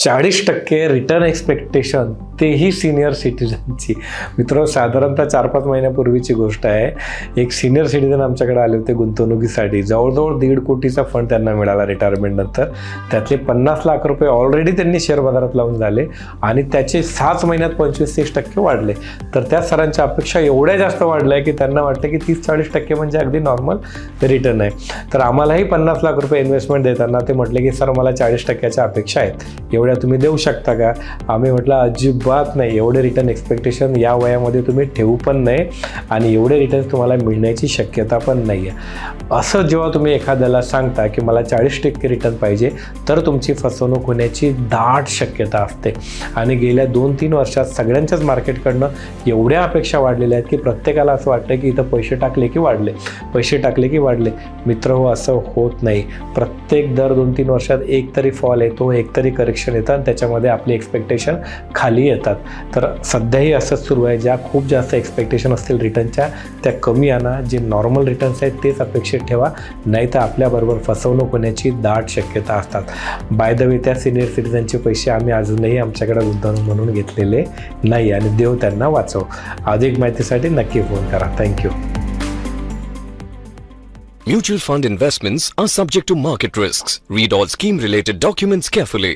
चाळीस टक्के return expectation तेही सिनियर सिटीजनची मित्र साधारणतः चार पाच महिन्यापूर्वीची गोष्ट आहे. एक सिनियर सिटीजन आमच्याकडे आले होते गुंतवणुकीसाठी. जवळजवळ दीड कोटीचा फंड त्यांना मिळाला रिटायरमेंटनंतर त्यातले पन्नास लाख रुपये ऑलरेडी त्यांनी शेअर बाजारात लावून झाले आणि त्याचे सहाच महिन्यात पंचवीस तीस टक्के वाढले. तर त्या सरांच्या अपेक्षा एवढ्या जास्त वाढल्या की त्यांना वाटतं की तीस चाळीस टक्के म्हणजे अगदी नॉर्मल रिटर्न आहे. तर आम्हालाही पन्नास लाख रुपये इन्व्हेस्टमेंट देताना ते म्हटले की सर मला चाळीस टक्क्याच्या अपेक्षा आहेत. एवढ्या तुम्ही देऊ शकता का? आम्ही म्हटलं अजिबात नाही. एवढे रिटर्न एक्सपेक्टेशन या वयामध्ये तुम्ही ठेवू पण नाही आणि एवढे रिटर्न तुम्हाला मिळण्याची शक्यता पण नाही आहे असं जेव्हा तुम्ही एखाद्याला सांगता की मला चाळीस टक्के रिटर्न पाहिजे तर तुमची फसवणूक होण्याची दाट शक्यता असते. आणि गेल्या दोन तीन वर्षात सगळ्यांच्याच मार्केटकडनं एवढ्या अपेक्षा वाढलेल्या आहेत की प्रत्येकाला असं वाटतं की इथं पैसे टाकले की वाढले. पैसे टाकले की वाढले. मित्र हो असं होत नाही. प्रत्येक दर दोन तीन वर्षात एक तरी फॉल येतो एक तरी करेक्शन येतात त्याच्यामध्ये आपली एक्सपेक्टेशन खाली येतात. तर सध्याही असंच सुरू आहे ज्या खूप जास्त एक्सपेक्टेशन असतील रिटर्नच्या त्या कमी आणा. जे नॉर्मल रिटर्न्स आहेत तेच अपेक्षित ठेवा. नाही तर आपल्याबरोबर फसवणूक होण्याची दाट शक्यता असतात. बाय द वे त्या सिनियर सिटीजनचे पैसे आम्ही अजूनही आमच्याकडे गुंतवणूक म्हणून घेतलेले नाही आणि देव त्यांना वाचव. अधिक माहितीसाठी नक्की फोन करा. Thank you Mutual fund investments are subject to market risks. Read all scheme related documents carefully.